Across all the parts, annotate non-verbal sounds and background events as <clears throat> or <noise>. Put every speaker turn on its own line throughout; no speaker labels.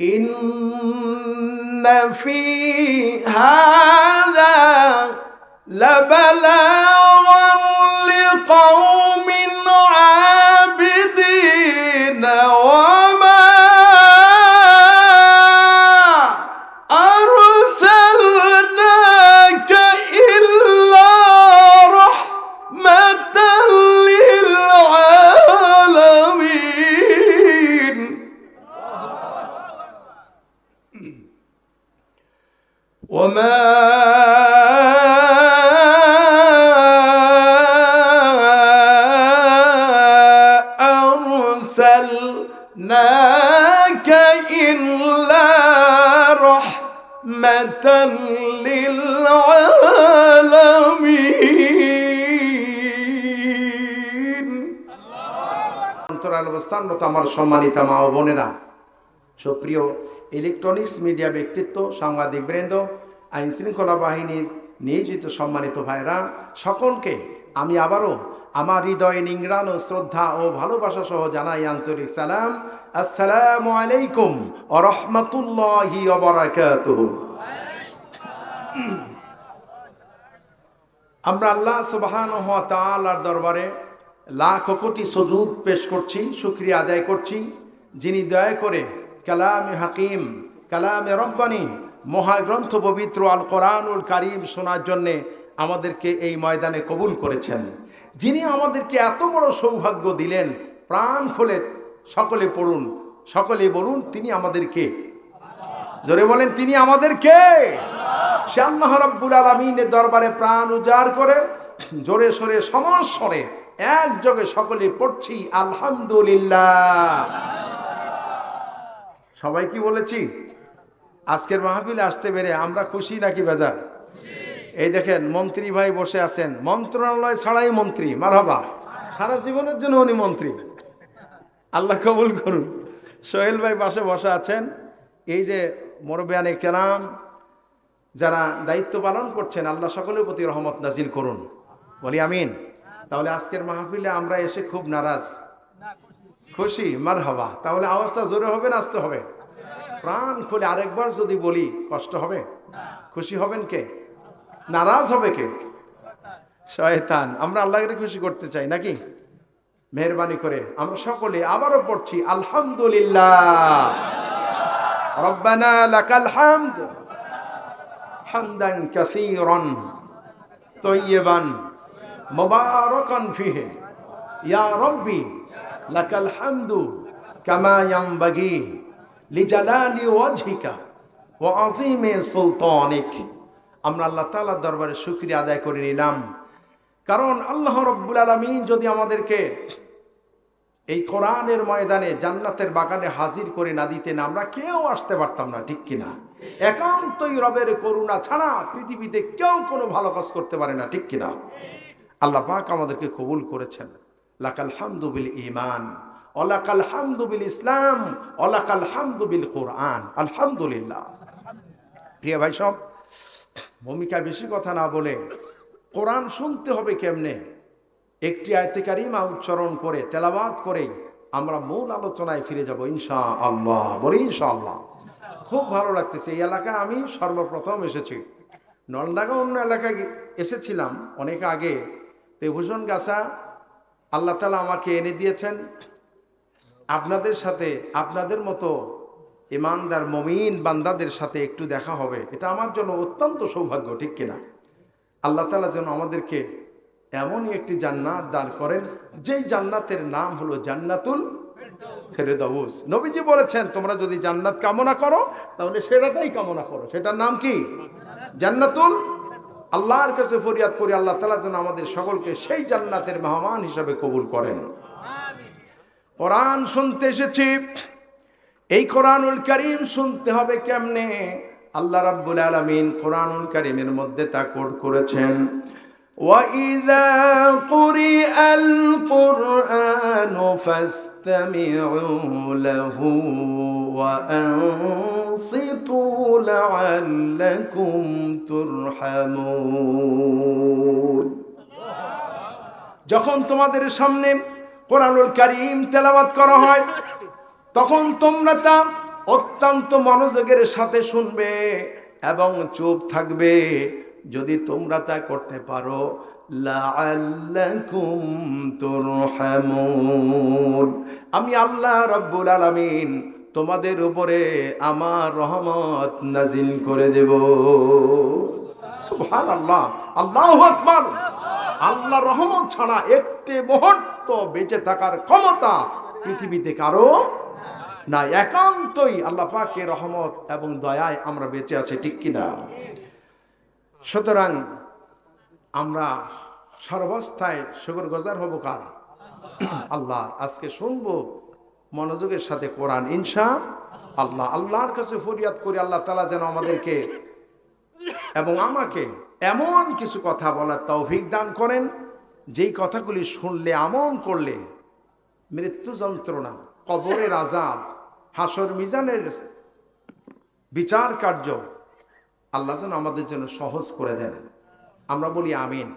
إن في هذا وما أرسلناك إلا رحمة للعالمين অন্তরাল অবস্থানরত আমার সম্মানিত মা ও বোনেরা সুপ্রিয় ইলেকট্রনিক্স মিডিয়া ব্যক্তিত্ব সাংবাদিক বৃন্দ আইন শৃঙ্খলা বাহিনীর নিয়োজিত সম্মানিত ভাইরা সকলকে আমি আবারও আমার হৃদয় হৃদয়ে ও শ্রদ্ধা ও ভালোবাসা সহ জানাই আন্তরিক সালাম। আসসালামু আলাইকুম ও রহমতুল্লাহি আমরা আল্লাহ সুবাহান তালার দরবারে লাখ কোটি সজুদ পেশ করছি, শুক্রিয়া আদায় করছি। যিনি দয়া করে কালামে হাকিম, কালামে রব্বানি মহাগ্রন্থ পবিত্র আল কোরআনুল কারিম শোনার জন্যে আমাদেরকে এই ময়দানে কবুল করেছেন। যিনি আমাদেরকে এত বড় সৌভাগ্য দিলেন, প্রাণ খোলে সকলে পড়ুন, সকলে বলুন, তিনি আমাদেরকে। জোরে বলেন, তিনি আমাদেরকে। সে আলমিনের দরবারে প্রাণ উজাড় করে, জোরে সোরে সমস্বরে একযোগে সকলে পড়ছি, আলহামদুলিল্লাহ। সবাই কি বলেছি? আজকের মাহফিলে আসতে পেরে আমরা খুশি নাকি বাজার? এই দেখেন, মন্ত্রী ভাই বসে আছেন। মন্ত্রণালয় ছাড়াই মন্ত্রী, মারহাবা। সারা জীবনের জন্য উনি মন্ত্রী। আল্লাহ কবুল করুন। সোহেল ভাই পাশে বসে আছেন। এই যে মোরবিয়ানে কেরাম, যারা দায়িত্ব পালন করছেন, আল্লাহ সকলের প্রতি রহমত নাজিল করুন। বলি আমিন। তাহলে আজকের মাহফিলে আমরা এসে খুব নারাজ। খুশি মার হবা তাহলে আওয়াজটা জোরে হবে না আসতে হবে? প্রাণ খুলে আরেকবার যদি বলি, কষ্ট হবে? খুশি হবেন কে? নারাজ হবে কে? শয়তান। আমরা আল্লাহকে খুশি করতে চাই, নাকি? মেহরবানি করে। আমরা সকলে আবারও পড়ছি, আলহামদুলিল্লাহ। রব্বানা ইয়া রব্বি লাকাল হামদু কামা লিজালালি ওয়াজহিকা ওয়া আযীমি সুলতানিক। আমরা আল্লাহ তাআলার দরবারে শুকরিয়া আদায় করে নিলাম। কারণ আল্লাহ রব্বুল আলমিন যদি আমাদেরকে এই কোরআনের ময়দানে জান্নাতের বাগানে হাজির করে না দিতেন, আমরা কেউ আসতে পারতাম না, ঠিক কিনা? একান্তই রবের করুণা ছাড়া পৃথিবীতে কেউ কোনো ভালো কাজ করতে পারে না, ঠিক কিনা? আল্লাহ পাক আমাদেরকে কবুল করেছেন। লাকাল হামদুবিল ইমান অলাকাল হামদুবিল ইসলাম, অলাকাল হামদুবিল কোরআন। আলহামদুলিল্লাহ। প্রিয় ভাই সব, ভূমিকা বেশি কথা না বলে কোরআন শুনতে হবে কেমনে? একটি আয়তে কারিমা উচ্চারণ করে তেলাবাদ করে আমরা মূল আলোচনায় ফিরে যাব ইনশা আল্লাহ বলি ইনশা আল্লাহ খুব ভালো লাগতেছে, এই এলাকায় আমি সর্বপ্রথম এসেছি। নলডাঙ্গা অন্য এলাকায় এসেছিলাম অনেক আগে। তেভূষণ গাছা আল্লাহ তালা আমাকে এনে দিয়েছেন। আপনাদের সাথে, আপনাদের মতো ইমানদার, মমিন বান্দাদের সাথে একটু দেখা হবে। এটা আমার জন্য অত্যন্ত সৌভাগ্য, ঠিক কিনা? আল্লাহ তালা যেন আমাদেরকে এমনই একটি জান্নাত দান করেন, যেই জান্নাতের নাম হলো জান্নাতুল ফেরেদাউস। নবীজি বলেছেন, তোমরা যদি জান্নাত কামনা করো, তাহলে সেটাটাই কামনা করো। সেটার নাম কি? জান্নাতুল আল্লাহর কাছে ফরিয়াদ করি, আল্লাহ তালা যেন আমাদের সকলকে সেই জান্নাতের মেহমান হিসাবে কবুল করেন। কোরআন শুনতে এসেছি এই কোরআনুল করিম শুনতে হবে কেমনে আল্লাহ রাব্বুল আলামিন কোরআনুল করিমের মধ্যে তা কোড করেছেন وَإِذَا قُرِئَ الْقُرْآنُ فَاسْتَمِعُوا لَهُ وَأَنصِتُوا لَعَلَّكُمْ تُرْحَمُونَ যখন তোমাদের সামনে কোরআনুল কারীম তেলাওয়াত করা হয়, তখন তোমরা তা অত্যন্ত মনোযোগের সাথে শুনবে এবং চুপ থাকবে। যদি তোমরা তা করতে পারো আমি আল্লাহ রাব্বুল আলামিন তোমাদের উপরে আমার রহমত নাজিল করে দেব। সুবহানাল্লাহ। আল্লাহ আকবার। আল্লাহ রহমত ছাড়া একটি মুহূর্ত বেঁচে থাকার ক্ষমতা পৃথিবীতে কারও না একান্তই আল্লাহ পাকের রহমত এবং দয়ায় আমরা বেঁচে আছি, ঠিক কিনা? সুতরাং আমরা সর্বস্থায় শুকর গজার হব কার? আল্লাহ, আজকে শুনব মনোযোগের সাথে কোরআন, ইনশা আল্লাহ। আল্লাহর কাছে ফরিয়াদ করি, আল্লাহ তালা যেন আমাদেরকে এবং আমাকে এমন কিছু কথা বলার তৌফিক দান করেন। যেই কথাগুলি শুনলে আমন করলে মৃত্যু যন্ত্রণা কবরের আজাব হাসর মিজানের বিচার কার্য আল্লাহ যেন আমাদের জন্য সহজ করে দেন। আমরা বলি আমিন।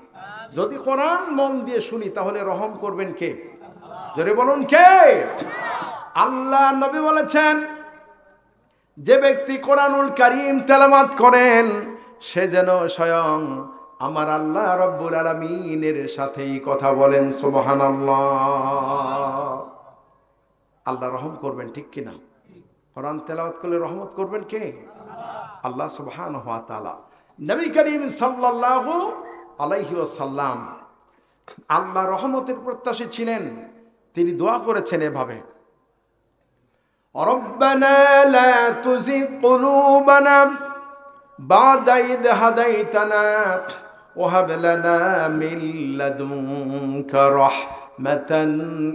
যদি কোরআন মন দিয়ে শুনি তাহলে রহম করবেন কে? জোরে বলুন কে? আল্লাহ নবী বলেছেন যে ব্যক্তি কোরআনুল কারিম তেলামাত করেন সে যেন স্বয়ং আমার আল্লাহ রব্বুল আলমিনের সাথেই কথা বলেন সোমহান আল্লাহ রহম করবেন, ঠিক কিনা কোরআন তেলাওয়াত করলে রহমত করবেন কে? আল্লাহ সুবহান হাত নবী করিম সাল্লাল্লাহু আলাইহি ওসাল্লাম আল্লাহ রহমতের প্রত্যাশী ছিলেন, তিনি দোয়া করেছেন এভাবে। রব্বানা লা তুজিগ কুলুবানা বা'দা ইদ হাদাইতানা وهب لنا من لدنك رحمة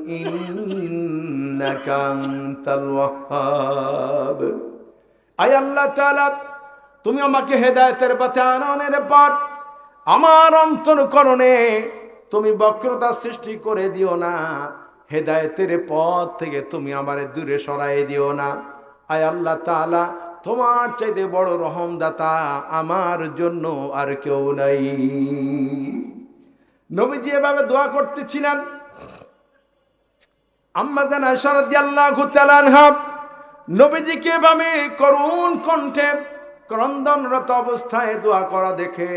إنك أنت الوهاب আয় আল্লাহ তাআলা তুমি আমাকে হেদায়েতের পথে আননের পর আমার অন্তরকরণে তুমি বক্রতা সৃষ্টি করে দিও না হেদায়েতের পথ থেকে তুমি আমারে দূরে সরাই দিও না আয় আল্লাহ তাআলা তোমার চাইতে বড় রহমদাতা আমার জন্য আর কেউ নাই। নবীজি এভাবে দোয়া করতেছিলেন। আম্মা জান আয়েশা রাদিয়াল্লাহু তাআলা আনহা, নবীজিকে এভাবে করুণ কণ্ঠে ক্রন্দনরত অবস্থায় দোয়া করা দেখে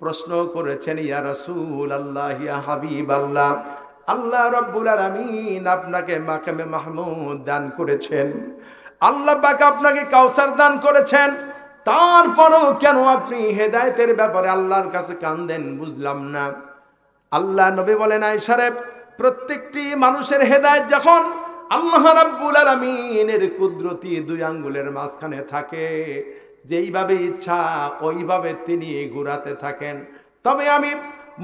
প্রশ্ন করেছেন, ইয়া রাসূল আল্লাহ ইয়া হাবিব আল্লাহ আল্লাহ রব্বুল আলামিন আপনাকে মাকামে মাহমুদ দান করেছেন। আল্লাহ পাক আপনাকে কাউসার দান করেছেন। তারপরও কেন আপনি হেদায়েতের ব্যাপারে আল্লাহর কাছে কান্দেন বুঝলাম না। আল্লাহ নবী বলেন আয়সারে প্রত্যেকটি মানুষের হেদায়েত যখন আল্লাহ রাব্বুল আলামিনের কুদরতি দুই আঙ্গুলের মাঝখানে থাকে, যেইভাবে ইচ্ছা ওইভাবে তিনি ঘুরাতে থাকেন। তবে আমি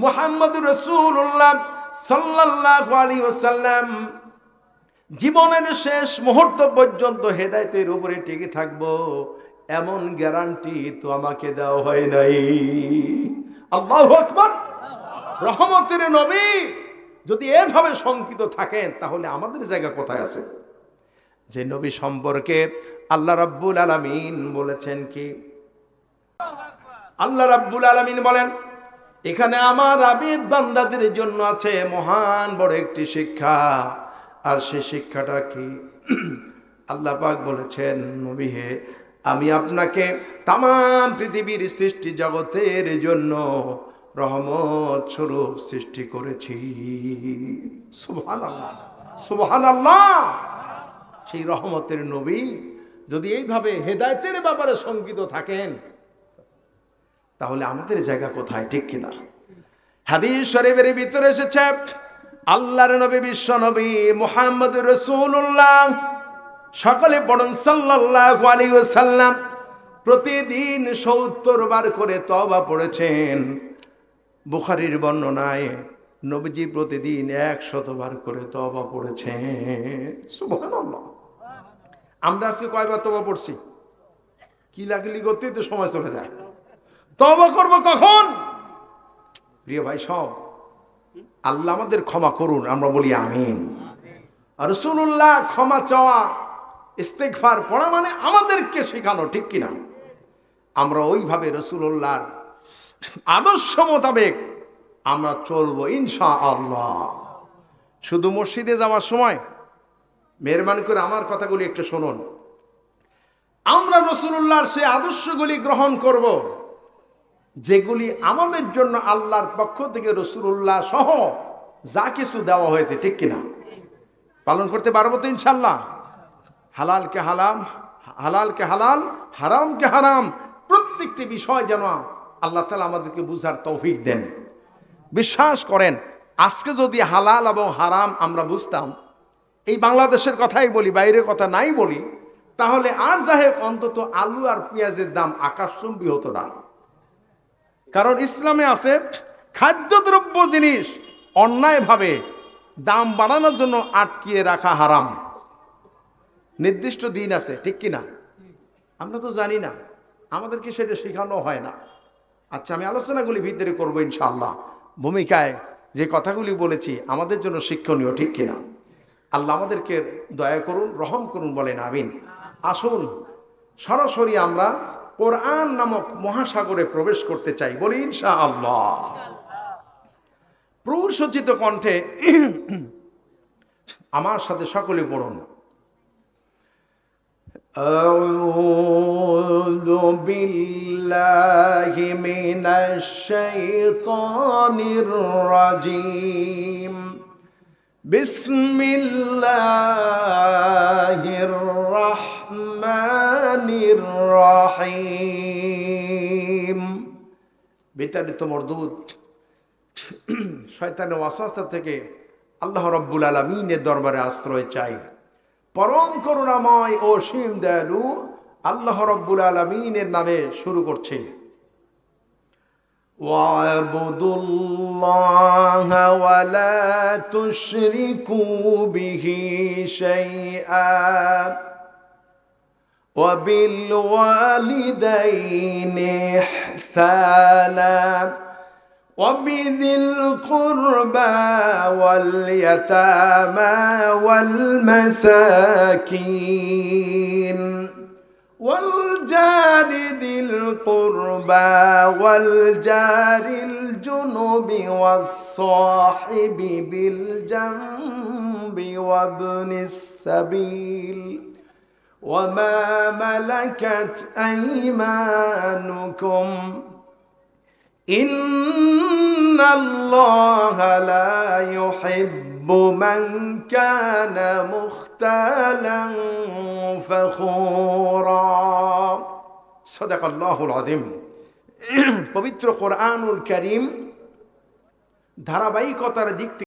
মুহাম্মদ রসুল্লাহ সাল্লাল্লাহু আলাইহি ওয়াসাল্লাম জীবনের শেষ মুহূর্ত পর্যন্ত হেদায়েতের উপরে টিকে থাকব, এমন গ্যারান্টি তো আমাকে দেওয়া হয় নাই। আল্লাহু আকবার। রহমতের নবী যদি এভাবে শঙ্কিত থাকেন, তাহলে আমাদের জায়গা কোথায় আছে? যে নবী সম্পর্কে আল্লাহ রাব্বুল আলামিন বলেছেন কি? আল্লাহ রাব্বুল আলামিন বলেন, এখানে আমার আবিদ বান্দাদের জন্য আছে মহান বড় একটি শিক্ষা। আর সে শিক্ষাটা কি? আল্লাহ পাক বলেছেন, নবী হে, আমি আপনাকে তাম পৃথিবীর সৃষ্টি জগতের জন্য রহমত স্বরূপ সৃষ্টি করেছি। সুবহান আল্লাহ আল্লাহ সেই রহমতের নবী যদি এইভাবে হেদায়তের ব্যাপারে শঙ্কিত থাকেন, তাহলে আমাদের জায়গা কোথায়? ঠিক কিনা? হাদিস শরীফের ভিতরে এসেছে আল্লাহর নবী, বিশ্ব নবী, মুহাম্মদ রসুল্লাহ সকলে পড়ুন সাল্লাল্লাহু আলাইহি ওয়াসাল্লাম, প্রতিদিন সত্তর বার করে তবা পড়েছেন। বুখারির বর্ণনায় নবীজি প্রতিদিন এক শতবার করে তবা পড়েছেন। আমরা আজকে কয়বার তবা পড়ছি? কি লাগলি করতেই তো সময় চলে যায়। তবা করব কখন? প্রিয় ভাই, সব আল্লাহ আমাদের ক্ষমা করুন, আমরা বলি আমিন। রসুল্লাহ ক্ষমা চাওয়া ইস্তেকফার পড়া মানে আমাদেরকে শেখানো, ঠিক কিনা? আমরা ওইভাবে রসুল্লাহর আদর্শ মোতাবেক আমরা চলবো ইনশা আল্লাহ শুধু মসজিদে যাওয়ার সময়, মেহরবানি করে আমার কথাগুলি একটু শুনুন। আমরা রসুল্লাহর সে আদর্শগুলি গ্রহণ করব। যেগুলি আমাদের জন্য আল্লাহর পক্ষ থেকে রসুল্লাহ সহ যা কিছু দেওয়া হয়েছে, ঠিক কিনা? পালন করতে পারব তো ইনশাল্লাহ হালালকে হালাম, হালালকে হালাল, হারামকে হারাম, প্রত্যেকটি বিষয় যেন আল্লাহ তালা আমাদেরকে বুঝার তৌফিক দেন। বিশ্বাস করেন, আজকে যদি হালাল এবং হারাম আমরা বুঝতাম, এই বাংলাদেশের কথাই বলি, বাইরের কথা নাই বলি, তাহলে আর যাহে অন্তত আলু আর পেঁয়াজের দাম আকাশচুম্বী হতো না। কারণ ইসলামে আছে খাদ্যদ্রব্য জিনিস অন্যায়ভাবে দাম বাড়ানোর জন্য আটকিয়ে রাখা হারাম। নির্দিষ্ট দিন আছে, ঠিক কি না আমরা তো জানি না। আমাদেরকে সেটা শেখানো হয় না। আচ্ছা আমি আলোচনাগুলি ভিতরে করব ইনশাআল্লাহ। ভূমিকায় যে কথাগুলি বলেছি, আমাদের জন্য শিক্ষণীয়, ঠিক কিনা? আল্লাহ আমাদেরকে দয়া করুন, রহম করুন, বলেন আমিন। আসুন, সরাসরি আমরা কোরআন নামক মহাসাগরে প্রবেশ করতে চাই বলি ইনশা আল্লাহ প্রসজ্জিত কণ্ঠে <clears throat> আমার সাথে সকলে পড়ুন أعوذ بالله من الشيطان الرجيم بسم الله الرحمن الرحيم বিতাড়িত মরদুদ শয়তানের ওয়াসওয়াসা থেকে আল্লাহ রব্বুল আলমিনের দরবারে আশ্রয় চাই পরম করুণাময় ও সীম দয়ালু আল্লাহ রব্বুল আলমিনের নামে শুরু করছে واعبدوا الله ولا تشركوا به شيئا وبالوالدين إحسانا وبذي القربى واليتامى والمساكين والجار ذي القربى والجار الجنب والصاحب بالجنب وابن السبيل وما ملكت أيمانكم إن الله لا يحب من كان مختالا فخورا صدق الله العظيم <clears throat> পবিত্র কোরআনুল করিম ধারাবাহিকতার দিক থেকে